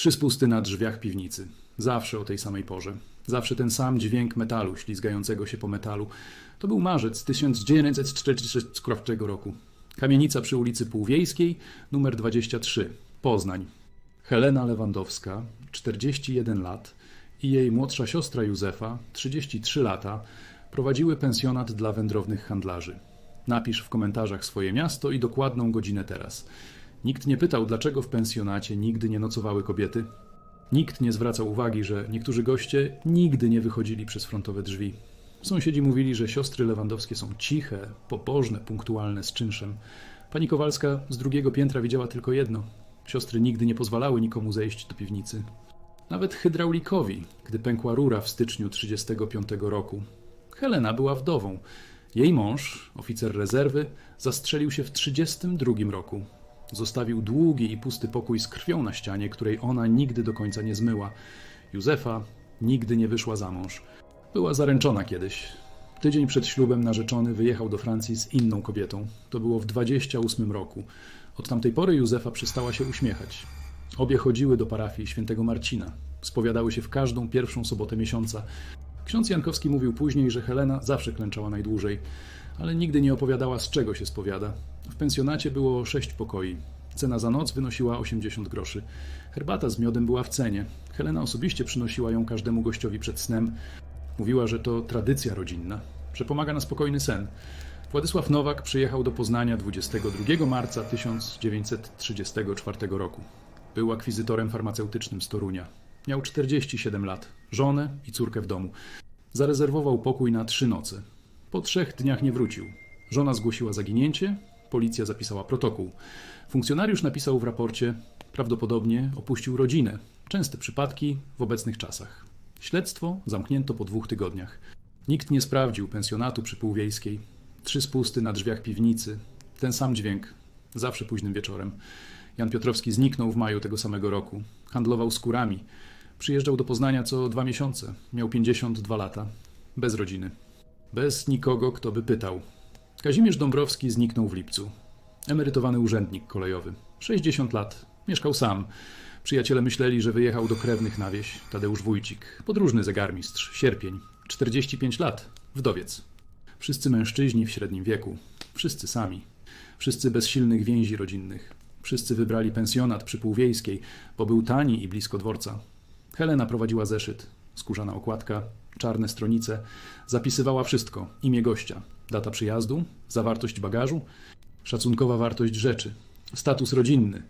Trzy spusty na drzwiach piwnicy. Zawsze o tej samej porze. Zawsze ten sam dźwięk metalu ślizgającego się po metalu. To był marzec 1943 roku. Kamienica przy ulicy Półwiejskiej, numer 23, Poznań. Helena Lewandowska, 41 lat i jej młodsza siostra Józefa, 33 lata, prowadziły pensjonat dla wędrownych handlarzy. Napisz w komentarzach swoje miasto i dokładną godzinę teraz. Nikt nie pytał, dlaczego w pensjonacie nigdy nie nocowały kobiety. Nikt nie zwracał uwagi, że niektórzy goście nigdy nie wychodzili przez frontowe drzwi. Sąsiedzi mówili, że siostry lewandowskie są ciche, pobożne, punktualne z czynszem. Pani Kowalska z drugiego piętra widziała tylko jedno. Siostry nigdy nie pozwalały nikomu zejść do piwnicy. Nawet hydraulikowi, gdy pękła rura w styczniu 1935 roku. Helena była wdową. Jej mąż, oficer rezerwy, zastrzelił się w 1932 roku. Zostawił długi i pusty pokój z krwią na ścianie, której ona nigdy do końca nie zmyła. Józefa nigdy nie wyszła za mąż. Była zaręczona kiedyś. Tydzień przed ślubem narzeczony wyjechał do Francji z inną kobietą. To było w 28 roku. Od tamtej pory Józefa przestała się uśmiechać. Obie chodziły do parafii świętego Marcina. Spowiadały się w każdą pierwszą sobotę miesiąca. Ksiądz Jankowski mówił później, że Helena zawsze klęczała najdłużej, ale nigdy nie opowiadała z czego się spowiada. W pensjonacie było sześć pokoi. Cena za noc wynosiła 80 groszy. Herbata z miodem była w cenie. Helena osobiście przynosiła ją każdemu gościowi przed snem. Mówiła, że to tradycja rodzinna, że pomaga na spokojny sen. Władysław Nowak przyjechał do Poznania 22 marca 1934 roku. Był akwizytorem farmaceutycznym z Torunia. Miał 47 lat, żonę i córkę w domu. Zarezerwował pokój na trzy noce. Po trzech dniach nie wrócił. Żona zgłosiła zaginięcie, policja zapisała protokół. Funkcjonariusz napisał w raporcie, prawdopodobnie opuścił rodzinę. Częste przypadki w obecnych czasach. Śledztwo zamknięto po dwóch tygodniach. Nikt nie sprawdził pensjonatu przy Półwiejskiej. Trzy spusty na drzwiach piwnicy. Ten sam dźwięk. Zawsze późnym wieczorem. Jan Piotrowski zniknął w maju tego samego roku. Handlował skórami. Przyjeżdżał do Poznania co dwa miesiące. Miał 52 lata. Bez rodziny. Bez nikogo, kto by pytał. Kazimierz Dąbrowski zniknął w lipcu. Emerytowany urzędnik kolejowy. 60 lat. Mieszkał sam. Przyjaciele myśleli, że wyjechał do krewnych na wieś. Tadeusz Wójcik. Podróżny zegarmistrz. Sierpień. 45 lat. Wdowiec. Wszyscy mężczyźni w średnim wieku. Wszyscy sami. Wszyscy bez silnych więzi rodzinnych. Wszyscy wybrali pensjonat przy Półwiejskiej, bo był tani i blisko dworca. Helena prowadziła zeszyt. Skórzana okładka, czarne stronice. Zapisywała wszystko. Imię gościa, data przyjazdu, zawartość bagażu, szacunkowa wartość rzeczy, status rodzinny.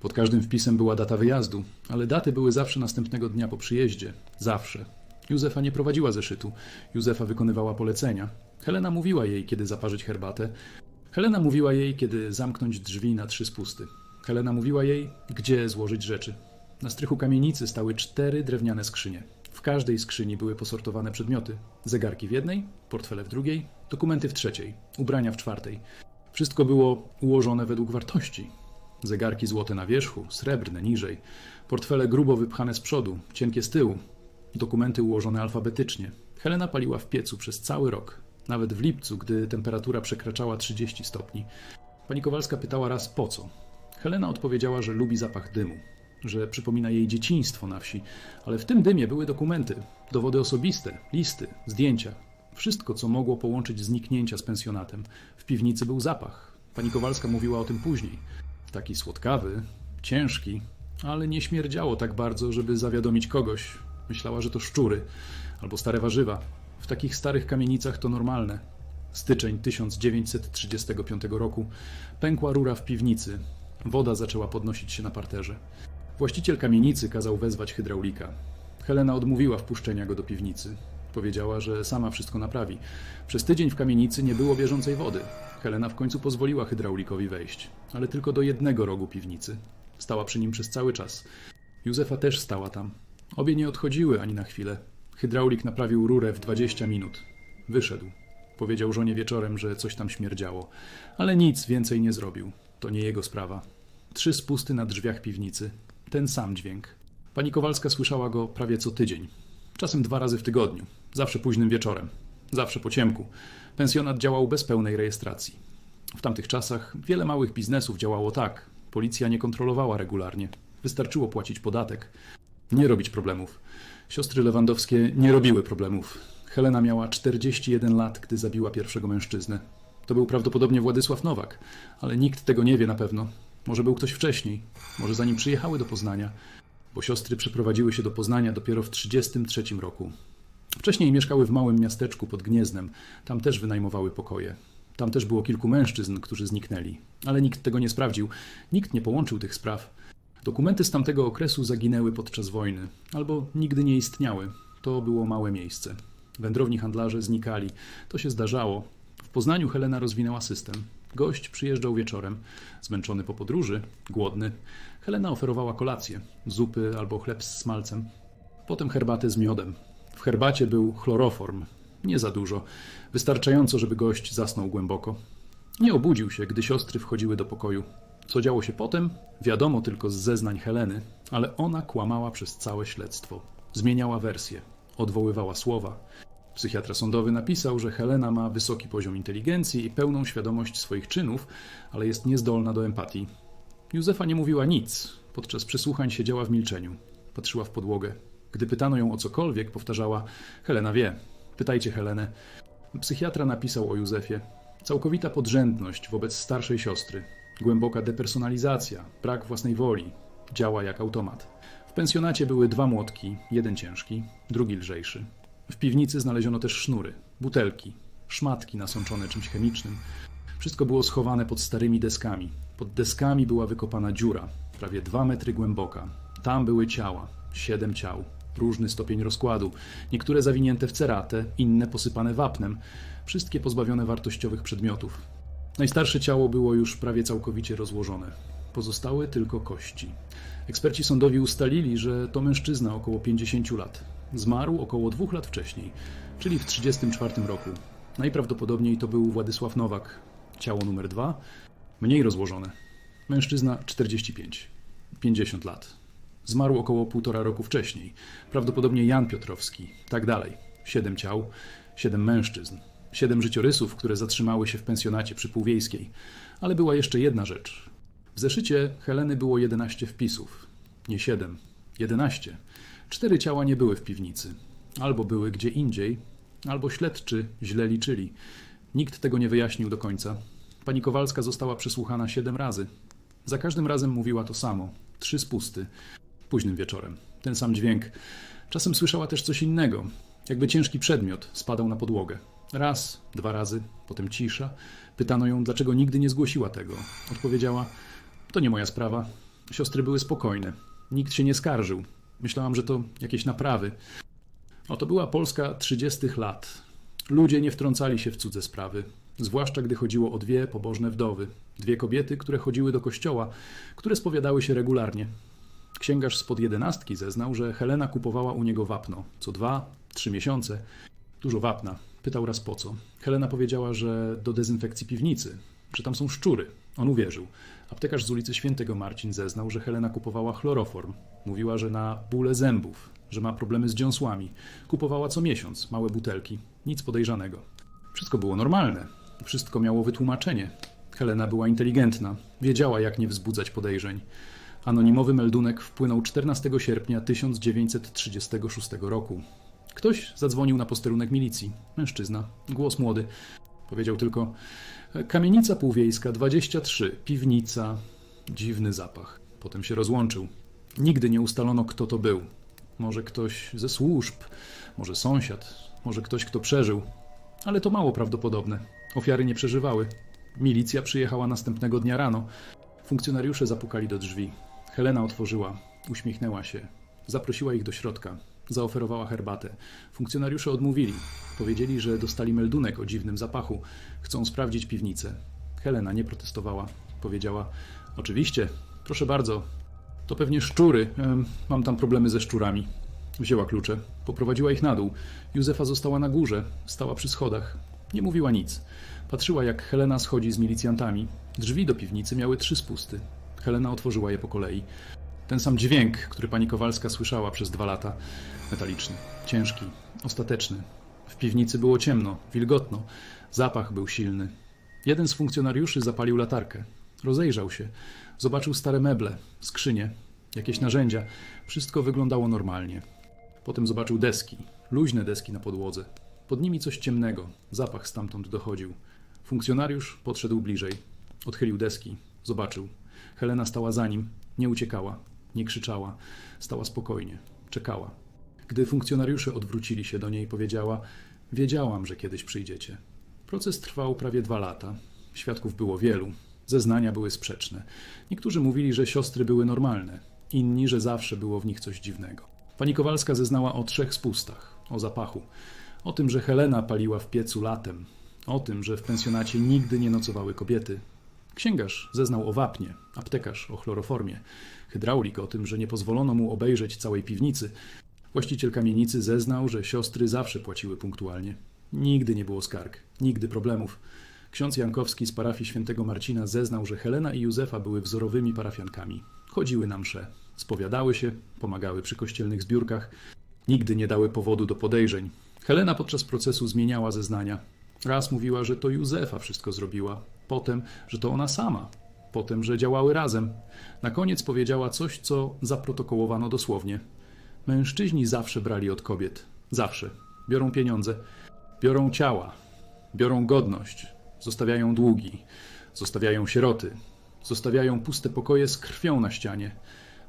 Pod każdym wpisem była data wyjazdu, ale daty były zawsze następnego dnia po przyjeździe. Zawsze. Józefa nie prowadziła zeszytu. Józefa wykonywała polecenia. Helena mówiła jej, kiedy zaparzyć herbatę. Helena mówiła jej, kiedy zamknąć drzwi na trzy spusty. Helena mówiła jej, gdzie złożyć rzeczy. Na strychu kamienicy stały cztery drewniane skrzynie. W każdej skrzyni były posortowane przedmioty. Zegarki w jednej, portfele w drugiej, dokumenty w trzeciej, ubrania w czwartej. Wszystko było ułożone według wartości. Zegarki złote na wierzchu, srebrne niżej, portfele grubo wypchane z przodu, cienkie z tyłu, dokumenty ułożone alfabetycznie. Helena paliła w piecu przez cały rok, nawet w lipcu, gdy temperatura przekraczała 30 stopni. Pani Kowalska pytała raz po co. Helena odpowiedziała, że lubi zapach dymu, że przypomina jej dzieciństwo na wsi, ale w tym dymie były dokumenty, dowody osobiste, listy, zdjęcia. Wszystko, co mogło połączyć zniknięcia z pensjonatem. W piwnicy był zapach. Pani Kowalska mówiła o tym później. Taki słodkawy, ciężki, ale nie śmierdziało tak bardzo, żeby zawiadomić kogoś. Myślała, że to szczury albo stare warzywa. W takich starych kamienicach to normalne. Styczeń 1935 roku. Pękła rura w piwnicy. Woda zaczęła podnosić się na parterze. Właściciel kamienicy kazał wezwać hydraulika. Helena odmówiła wpuszczenia go do piwnicy. Powiedziała, że sama wszystko naprawi. Przez tydzień w kamienicy nie było bieżącej wody. Helena w końcu pozwoliła hydraulikowi wejść, ale tylko do jednego rogu piwnicy. Stała przy nim przez cały czas. Józefa też stała tam. Obie nie odchodziły ani na chwilę. Hydraulik naprawił rurę w 20 minut. Wyszedł. Powiedział żonie wieczorem, że coś tam śmierdziało, ale nic więcej nie zrobił. To nie jego sprawa. Trzy spusty na drzwiach piwnicy. Ten sam dźwięk. Pani Kowalska słyszała go prawie co tydzień. Czasem dwa razy w tygodniu. Zawsze późnym wieczorem. Zawsze po ciemku. Pensjonat działał bez pełnej rejestracji. W tamtych czasach wiele małych biznesów działało tak. Policja nie kontrolowała regularnie. Wystarczyło płacić podatek. Nie robić problemów. Siostry Lewandowskie nie robiły problemów. Helena miała 41 lat, gdy zabiła pierwszego mężczyznę. To był prawdopodobnie Władysław Nowak, ale nikt tego nie wie na pewno. Może był ktoś wcześniej, może zanim przyjechały do Poznania, bo siostry przeprowadziły się do Poznania dopiero w 1933 roku. Wcześniej mieszkały w małym miasteczku pod Gniezdnem, tam też wynajmowały pokoje. Tam też było kilku mężczyzn, którzy zniknęli, ale nikt tego nie sprawdził, nikt nie połączył tych spraw. Dokumenty z tamtego okresu zaginęły podczas wojny, albo nigdy nie istniały. To było małe miejsce. Wędrowni handlarze znikali. To się zdarzało. W Poznaniu Helena rozwinęła system. Gość przyjeżdżał wieczorem, zmęczony po podróży, głodny. Helena oferowała kolację, zupy albo chleb z smalcem. Potem herbatę z miodem. W herbacie był chloroform. Nie za dużo, wystarczająco, żeby gość zasnął głęboko. Nie obudził się, gdy siostry wchodziły do pokoju. Co działo się potem, wiadomo tylko z zeznań Heleny, ale ona kłamała przez całe śledztwo. Zmieniała wersję, odwoływała słowa. Psychiatra sądowy napisał, że Helena ma wysoki poziom inteligencji i pełną świadomość swoich czynów, ale jest niezdolna do empatii. Józefa nie mówiła nic. Podczas przesłuchań siedziała w milczeniu. Patrzyła w podłogę. Gdy pytano ją o cokolwiek, powtarzała: Helena wie. Pytajcie Helenę. Psychiatra napisał o Józefie: Całkowita podrzędność wobec starszej siostry, głęboka depersonalizacja, brak własnej woli, działa jak automat. W pensjonacie były dwa młotki, jeden ciężki, drugi lżejszy. W piwnicy znaleziono też sznury, butelki, szmatki nasączone czymś chemicznym. Wszystko było schowane pod starymi deskami. Pod deskami była wykopana dziura, prawie dwa metry głęboka. Tam były ciała, siedem ciał, różny stopień rozkładu, niektóre zawinięte w ceratę, inne posypane wapnem, wszystkie pozbawione wartościowych przedmiotów. Najstarsze ciało było już prawie całkowicie rozłożone. Pozostały tylko kości. Eksperci sądowi ustalili, że to mężczyzna około 50 lat. Zmarł około dwóch lat wcześniej, czyli w 1934 roku. Najprawdopodobniej to był Władysław Nowak. Ciało numer dwa, mniej rozłożone. Mężczyzna 45, 50 lat. Zmarł około półtora roku wcześniej. Prawdopodobnie Jan Piotrowski. Tak dalej. Siedem ciał, siedem mężczyzn. Siedem życiorysów, które zatrzymały się w pensjonacie przy Półwiejskiej. Ale była jeszcze jedna rzecz. W zeszycie Heleny było 11 wpisów. Nie siedem, 11. Cztery ciała nie były w piwnicy. Albo były gdzie indziej, albo śledczy źle liczyli. Nikt tego nie wyjaśnił do końca. Pani Kowalska została przesłuchana siedem razy. Za każdym razem mówiła to samo. Trzy spusty. Późnym wieczorem. Ten sam dźwięk. Czasem słyszała też coś innego. Jakby ciężki przedmiot spadał na podłogę. Raz, dwa razy, potem cisza. Pytano ją, dlaczego nigdy nie zgłosiła tego. Odpowiedziała: To nie moja sprawa. Siostry były spokojne. Nikt się nie skarżył. Myślałam, że to jakieś naprawy. Oto była Polska 30 lat. Ludzie nie wtrącali się w cudze sprawy, zwłaszcza gdy chodziło o dwie pobożne wdowy, dwie kobiety, które chodziły do kościoła, które spowiadały się regularnie. Księgarz spod jedenastki zeznał, że Helena kupowała u niego wapno co dwa, trzy miesiące. Dużo wapna. Pytał raz po co. Helena powiedziała, że do dezynfekcji piwnicy, że tam są szczury. On uwierzył. Aptekarz z ulicy Świętego Marcin zeznał, że Helena kupowała chloroform. Mówiła, że na bóle zębów, że ma problemy z dziąsłami. Kupowała co miesiąc małe butelki. Nic podejrzanego. Wszystko było normalne. Wszystko miało wytłumaczenie. Helena była inteligentna. Wiedziała, jak nie wzbudzać podejrzeń. Anonimowy meldunek wpłynął 14 sierpnia 1936 roku. Ktoś zadzwonił na posterunek milicji. Mężczyzna, głos młody. Powiedział tylko: Kamienica półwiejska 23, piwnica, dziwny zapach. Potem się rozłączył. Nigdy nie ustalono, kto to był. Może ktoś ze służb, może sąsiad, może ktoś, kto przeżył. Ale to mało prawdopodobne. Ofiary nie przeżywały. Milicja przyjechała następnego dnia rano. Funkcjonariusze zapukali do drzwi. Helena otworzyła, uśmiechnęła się, zaprosiła ich do środka, zaoferowała herbatę. Funkcjonariusze odmówili. Powiedzieli, że dostali meldunek o dziwnym zapachu, chcą sprawdzić piwnicę. Helena nie protestowała. Powiedziała: Oczywiście, proszę bardzo. To pewnie szczury. Mam tam problemy ze szczurami. Wzięła klucze, poprowadziła ich na dół. Józefa została na górze, stała przy schodach. Nie mówiła nic. Patrzyła, jak Helena schodzi z milicjantami. Drzwi do piwnicy miały trzy spusty. Helena otworzyła je po kolei. Ten sam dźwięk, który pani Kowalska słyszała przez dwa lata. Metaliczny, ciężki, ostateczny. W piwnicy było ciemno, wilgotno. Zapach był silny. Jeden z funkcjonariuszy zapalił latarkę. Rozejrzał się. Zobaczył stare meble, skrzynie. jakieś narzędzia. Wszystko wyglądało normalnie. Potem zobaczył deski, luźne deski na podłodze. Pod nimi coś ciemnego, zapach stamtąd dochodził. Funkcjonariusz podszedł bliżej, odchylił deski, zobaczył. Helena stała za nim, nie uciekała, nie krzyczała, stała spokojnie, czekała. Gdy funkcjonariusze odwrócili się do niej, powiedziała: Wiedziałam, że kiedyś przyjdziecie. Proces trwał prawie dwa lata. Świadków było wielu, zeznania były sprzeczne. Niektórzy mówili, że siostry były normalne, inni, że zawsze było w nich coś dziwnego. Pani Kowalska zeznała o trzech spustach, o zapachu, o tym, że Helena paliła w piecu latem, o tym, że w pensjonacie nigdy nie nocowały kobiety. Księgarz zeznał o wapnie, aptekarz o chloroformie, hydraulik o tym, że nie pozwolono mu obejrzeć całej piwnicy. Właściciel kamienicy zeznał, że siostry zawsze płaciły punktualnie. Nigdy nie było skarg, nigdy problemów. Ksiądz Jankowski z parafii świętego Marcina zeznał, że Helena i Józefa były wzorowymi parafiankami. Chodziły na msze, spowiadały się, pomagały przy kościelnych zbiórkach. Nigdy nie dały powodu do podejrzeń. Helena podczas procesu zmieniała zeznania. Raz mówiła, że to Józefa wszystko zrobiła, potem, że to ona sama, potem, że działały razem. Na koniec powiedziała coś, co zaprotokołowano dosłownie. Mężczyźni zawsze brali od kobiet. Zawsze. Biorą pieniądze, biorą ciała, biorą godność, zostawiają długi, zostawiają sieroty, zostawiają puste pokoje z krwią na ścianie.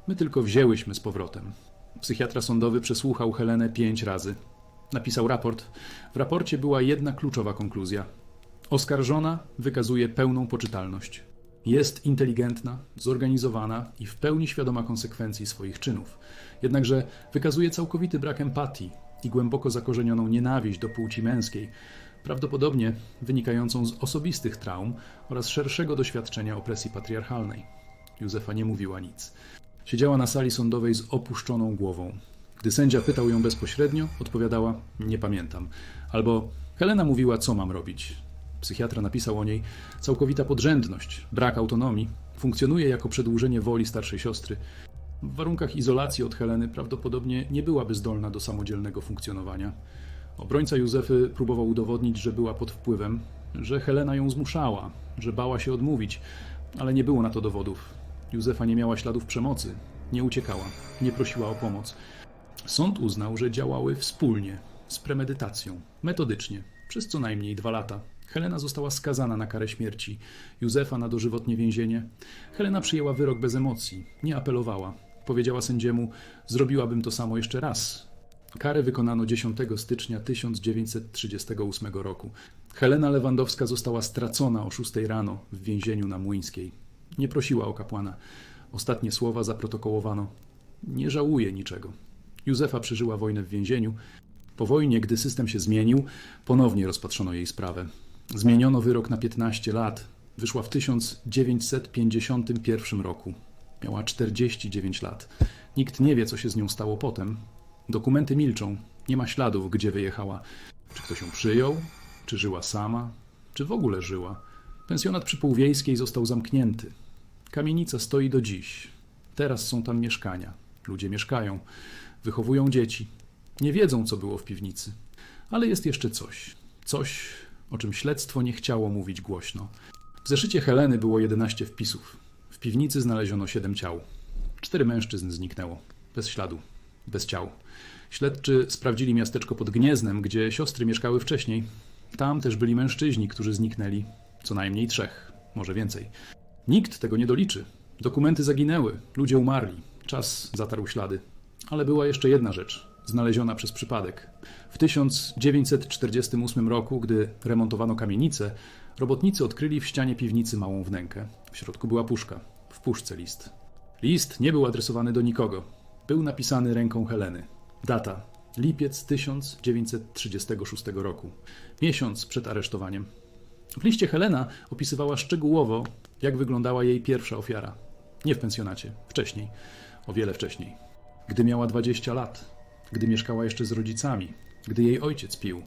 My tylko wzięłyśmy z powrotem. Psychiatra sądowy przesłuchał Helenę pięć razy. Napisał raport. W raporcie była jedna kluczowa konkluzja. Oskarżona wykazuje pełną poczytalność. Jest inteligentna, zorganizowana i w pełni świadoma konsekwencji swoich czynów. Jednakże wykazuje całkowity brak empatii i głęboko zakorzenioną nienawiść do płci męskiej, prawdopodobnie wynikającą z osobistych traum oraz szerszego doświadczenia opresji patriarchalnej. Józefa nie mówiła nic. Siedziała na sali sądowej z opuszczoną głową. Gdy sędzia pytał ją bezpośrednio, odpowiadała: Nie pamiętam. Albo Helena mówiła, co mam robić. Psychiatra napisał o niej: całkowita podrzędność, brak autonomii, funkcjonuje jako przedłużenie woli starszej siostry. W warunkach izolacji od Heleny prawdopodobnie nie byłaby zdolna do samodzielnego funkcjonowania. Obrońca Józefy próbował udowodnić, że była pod wpływem, że Helena ją zmuszała, że bała się odmówić, ale nie było na to dowodów. Józefa nie miała śladów przemocy, nie uciekała, nie prosiła o pomoc. Sąd uznał, że działały wspólnie, z premedytacją, metodycznie, przez co najmniej dwa lata. Helena została skazana na karę śmierci, Józefa na dożywotnie więzienie. Helena przyjęła wyrok bez emocji, nie apelowała. Powiedziała sędziemu: Zrobiłabym to samo jeszcze raz. Karę wykonano 10 stycznia 1938 roku. Helena Lewandowska została stracona o 6 rano w więzieniu na Młyńskiej. Nie prosiła o kapłana. Ostatnie słowa zaprotokołowano. Nie żałuje niczego. Józefa przeżyła wojnę w więzieniu. Po wojnie, gdy system się zmienił, ponownie rozpatrzono jej sprawę. Zmieniono wyrok na 15 lat. Wyszła w 1951 roku. Miała 49 lat. Nikt nie wie, co się z nią stało potem. Dokumenty milczą. Nie ma śladów, gdzie wyjechała. Czy ktoś ją przyjął? Czy żyła sama? Czy w ogóle żyła? Pensjonat przy Półwiejskiej został zamknięty. Kamienica stoi do dziś. Teraz są tam mieszkania. Ludzie mieszkają, wychowują dzieci. Nie wiedzą, co było w piwnicy. Ale jest jeszcze coś. Coś, o czym śledztwo nie chciało mówić głośno. W zeszycie Heleny było 11 wpisów. W piwnicy znaleziono 7 ciał. Cztery mężczyzn zniknęło. Bez śladu. Bez ciał. Śledczy sprawdzili miasteczko pod Gnieznem, gdzie siostry mieszkały wcześniej. Tam też byli mężczyźni, którzy zniknęli. Co najmniej trzech, może więcej. Nikt tego nie doliczy. Dokumenty zaginęły, ludzie umarli, czas zatarł ślady. Ale była jeszcze jedna rzecz, znaleziona przez przypadek. W 1948 roku, gdy remontowano kamienicę, robotnicy odkryli w ścianie piwnicy małą wnękę. W środku była puszka, w puszce list. List nie był adresowany do nikogo. Był napisany ręką Heleny. Data lipiec 1936 roku, miesiąc przed aresztowaniem. W liście Helena opisywała szczegółowo, jak wyglądała jej pierwsza ofiara. Nie w pensjonacie, wcześniej, o wiele wcześniej. Gdy miała 20 lat, gdy mieszkała jeszcze z rodzicami, gdy jej ojciec pił,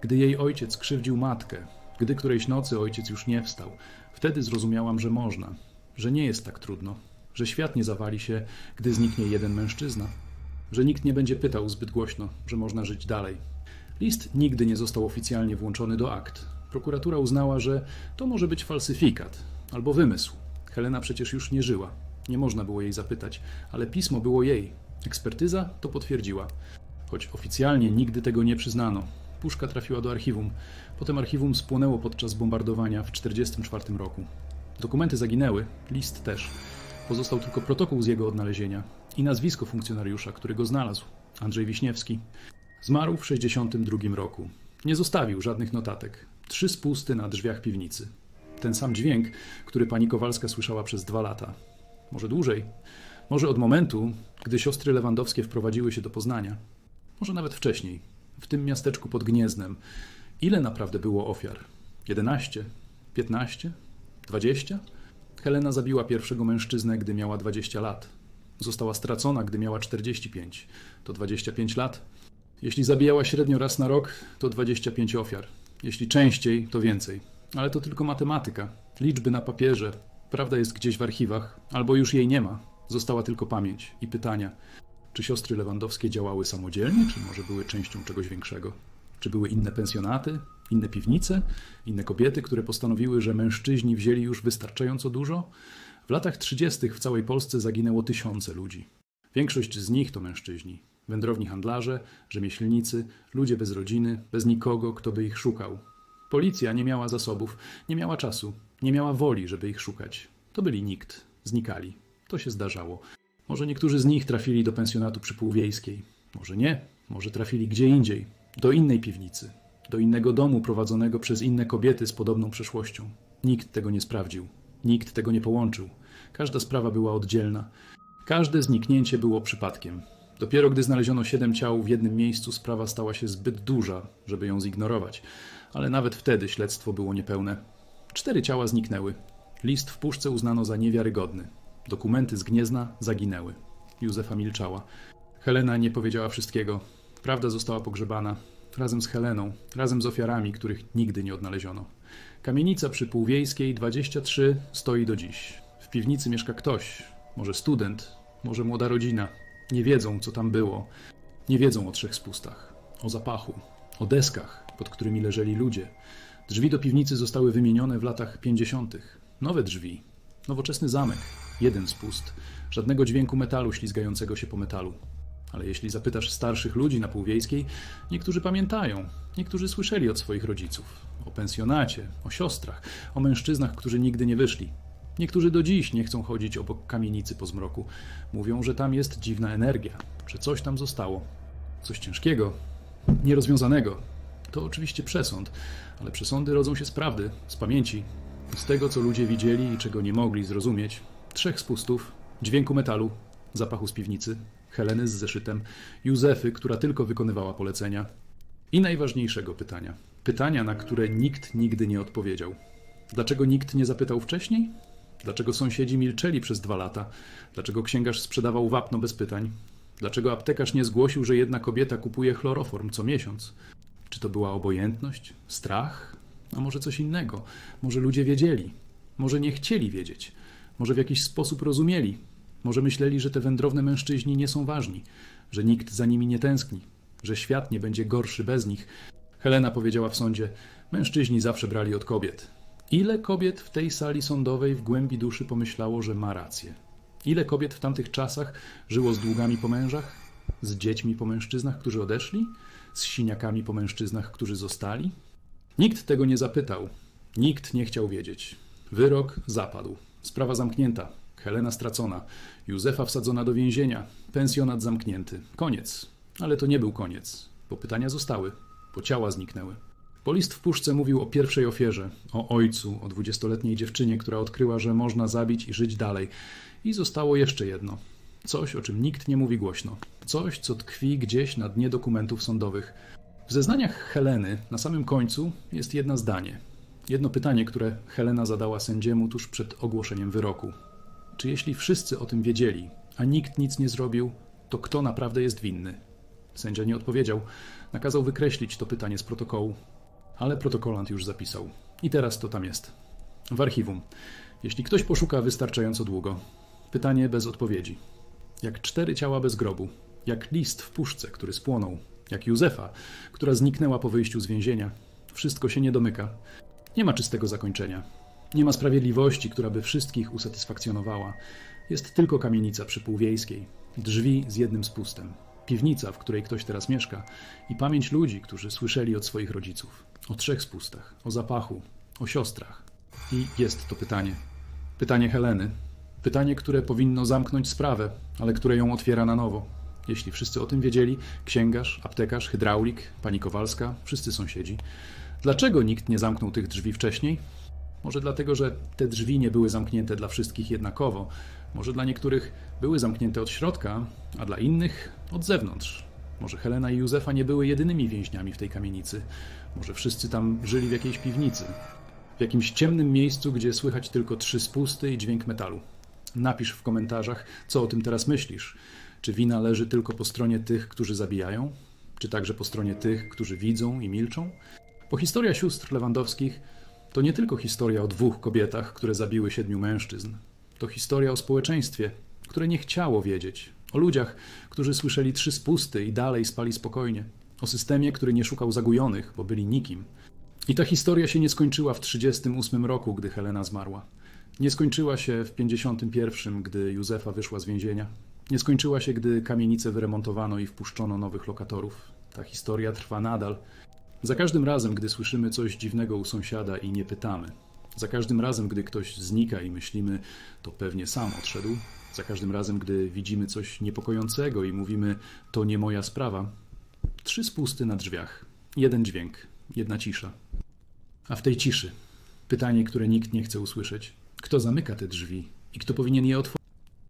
gdy jej ojciec krzywdził matkę, gdy którejś nocy ojciec już nie wstał, wtedy zrozumiałam, że można, że nie jest tak trudno, że świat nie zawali się, gdy zniknie jeden mężczyzna, że nikt nie będzie pytał zbyt głośno, że można żyć dalej. List nigdy nie został oficjalnie włączony do akt. Prokuratura uznała, że to może być falsyfikat albo wymysł. Helena przecież już nie żyła. Nie można było jej zapytać, ale pismo było jej. Ekspertyza to potwierdziła. Choć oficjalnie nigdy tego nie przyznano. Puszka trafiła do archiwum. Potem archiwum spłonęło podczas bombardowania w 1944 roku. Dokumenty zaginęły, list też. Pozostał tylko protokół z jego odnalezienia i nazwisko funkcjonariusza, który go znalazł Andrzej Wiśniewski. Zmarł w 1962 roku. Nie zostawił żadnych notatek. Trzy spusty na drzwiach piwnicy. Ten sam dźwięk, który pani Kowalska słyszała przez dwa lata. Może dłużej. Może od momentu, gdy siostry Lewandowskie wprowadziły się do Poznania. Może nawet wcześniej, w tym miasteczku pod Gniezdnem. Ile naprawdę było ofiar? 11? 15? 20? Helena zabiła pierwszego mężczyznę, gdy miała 20 lat. Została stracona, gdy miała 45. To 25 lat. Jeśli zabijała średnio raz na rok, to 25 ofiar. Jeśli częściej, to więcej. Ale to tylko matematyka. Liczby na papierze. Prawda jest gdzieś w archiwach, albo już jej nie ma. Została tylko pamięć i pytania. Czy siostry Lewandowskie działały samodzielnie, czy może były częścią czegoś większego? Czy były inne pensjonaty, inne piwnice, inne kobiety, które postanowiły, że mężczyźni wzięli już wystarczająco dużo? W latach 30. w całej Polsce zaginęło tysiące ludzi. Większość z nich to mężczyźni. Wędrowni handlarze, rzemieślnicy, ludzie bez rodziny, bez nikogo, kto by ich szukał. Policja nie miała zasobów, nie miała czasu, nie miała woli, żeby ich szukać. To byli nikt, znikali. To się zdarzało. Może niektórzy z nich trafili do pensjonatu przy Półwiejskiej. Może nie, może trafili gdzie indziej, do innej piwnicy, do innego domu prowadzonego przez inne kobiety z podobną przeszłością. Nikt tego nie sprawdził, nikt tego nie połączył. Każda sprawa była oddzielna. Każde zniknięcie było przypadkiem. Dopiero gdy znaleziono siedem ciał w jednym miejscu, sprawa stała się zbyt duża, żeby ją zignorować. Ale nawet wtedy śledztwo było niepełne. Cztery ciała zniknęły. List w puszce uznano za niewiarygodny. Dokumenty z Gniezna zaginęły. Józefa milczała. Helena nie powiedziała wszystkiego. Prawda została pogrzebana. Razem z Heleną, razem z ofiarami, których nigdy nie odnaleziono. Kamienica przy Półwiejskiej 23 stoi do dziś. W piwnicy mieszka ktoś, może student, może młoda rodzina. Nie wiedzą, co tam było. Nie wiedzą o trzech spustach, o zapachu, o deskach, pod którymi leżeli ludzie. Drzwi do piwnicy zostały wymienione w latach 50. Nowe drzwi, nowoczesny zamek, jeden spust, żadnego dźwięku metalu ślizgającego się po metalu. Ale jeśli zapytasz starszych ludzi na Półwiejskiej, niektórzy pamiętają, niektórzy słyszeli od swoich rodziców o pensjonacie, o siostrach, o mężczyznach, którzy nigdy nie wyszli. Niektórzy do dziś nie chcą chodzić obok kamienicy po zmroku. Mówią, że tam jest dziwna energia, że coś tam zostało. Coś ciężkiego, nierozwiązanego. To oczywiście przesąd, ale przesądy rodzą się z prawdy, z pamięci, z tego, co ludzie widzieli i czego nie mogli zrozumieć. Trzech spustów, dźwięku metalu, zapachu z piwnicy, Heleny z zeszytem, Józefy, która tylko wykonywała polecenia. I najważniejszego pytania. Pytania, na które nikt nigdy nie odpowiedział. Dlaczego nikt nie zapytał wcześniej? Dlaczego sąsiedzi milczeli przez dwa lata? Dlaczego księgarz sprzedawał wapno bez pytań? Dlaczego aptekarz nie zgłosił, że jedna kobieta kupuje chloroform co miesiąc? Czy to była obojętność? Strach? A może coś innego? Może ludzie wiedzieli? Może nie chcieli wiedzieć? Może w jakiś sposób rozumieli? Może myśleli, że te wędrowne mężczyźni nie są ważni, że nikt za nimi nie tęskni, że świat nie będzie gorszy bez nich? Helena powiedziała w sądzie: Mężczyźni zawsze brali od kobiet. Ile kobiet w tej sali sądowej w głębi duszy pomyślało, że ma rację? Ile kobiet w tamtych czasach żyło z długami po mężach? Z dziećmi po mężczyznach, którzy odeszli? Z siniakami po mężczyznach, którzy zostali? Nikt tego nie zapytał. Nikt nie chciał wiedzieć. Wyrok zapadł. Sprawa zamknięta. Helena stracona. Józefa wsadzona do więzienia. Pensjonat zamknięty. Koniec. Ale to nie był koniec, bo pytania zostały, bo ciała zniknęły. Bo list w puszce mówił o pierwszej ofierze, o ojcu, o dwudziestoletniej dziewczynie, która odkryła, że można zabić i żyć dalej. I zostało jeszcze jedno. Coś, o czym nikt nie mówi głośno. Coś, co tkwi gdzieś na dnie dokumentów sądowych. W zeznaniach Heleny na samym końcu jest jedno zdanie. Jedno pytanie, które Helena zadała sędziemu tuż przed ogłoszeniem wyroku. Czy jeśli wszyscy o tym wiedzieli, a nikt nic nie zrobił, to kto naprawdę jest winny? Sędzia nie odpowiedział. Nakazał wykreślić to pytanie z protokołu. Ale protokolant już zapisał. I teraz to tam jest. W archiwum. Jeśli ktoś poszuka wystarczająco długo. Pytanie bez odpowiedzi. Jak cztery ciała bez grobu. Jak list w puszce, który spłonął. Jak Józefa, która zniknęła po wyjściu z więzienia. Wszystko się nie domyka. Nie ma czystego zakończenia. Nie ma sprawiedliwości, która by wszystkich usatysfakcjonowała. Jest tylko kamienica przy Półwiejskiej, drzwi z jednym spustem, piwnica, w której ktoś teraz mieszka i pamięć ludzi, którzy słyszeli od swoich rodziców. O trzech spustach, o zapachu, o siostrach. I jest to pytanie. Pytanie Heleny. Pytanie, które powinno zamknąć sprawę, ale które ją otwiera na nowo. Jeśli wszyscy o tym wiedzieli, księgarz, aptekarz, hydraulik, pani Kowalska, wszyscy sąsiedzi, dlaczego nikt nie zamknął tych drzwi wcześniej? Może dlatego, że te drzwi nie były zamknięte dla wszystkich jednakowo. Może dla niektórych były zamknięte od środka, a dla innych od zewnątrz. Może Helena i Józefa nie były jedynymi więźniami w tej kamienicy. Może wszyscy tam żyli w jakiejś piwnicy. W jakimś ciemnym miejscu, gdzie słychać tylko trzy spusty i dźwięk metalu. Napisz w komentarzach, co o tym teraz myślisz. Czy wina leży tylko po stronie tych, którzy zabijają? Czy także po stronie tych, którzy widzą i milczą? Bo historia sióstr Lewandowskich to nie tylko historia o dwóch kobietach, które zabiły siedmiu mężczyzn. To historia o społeczeństwie, które nie chciało wiedzieć. O ludziach, którzy słyszeli trzy spusty i dalej spali spokojnie. O systemie, który nie szukał zagujonych, bo byli nikim. I ta historia się nie skończyła w 1938 roku, gdy Helena zmarła. Nie skończyła się w 1951, gdy Józefa wyszła z więzienia. Nie skończyła się, gdy kamienicę wyremontowano i wpuszczono nowych lokatorów. Ta historia trwa nadal. Za każdym razem, gdy słyszymy coś dziwnego u sąsiada i nie pytamy. Za każdym razem, gdy ktoś znika i myślimy, to pewnie sam odszedł. Za każdym razem, gdy widzimy coś niepokojącego i mówimy, to nie moja sprawa. Trzy spusty na drzwiach. Jeden dźwięk, jedna cisza. A w tej ciszy pytanie, które nikt nie chce usłyszeć: kto zamyka te drzwi i kto powinien je otworzyć?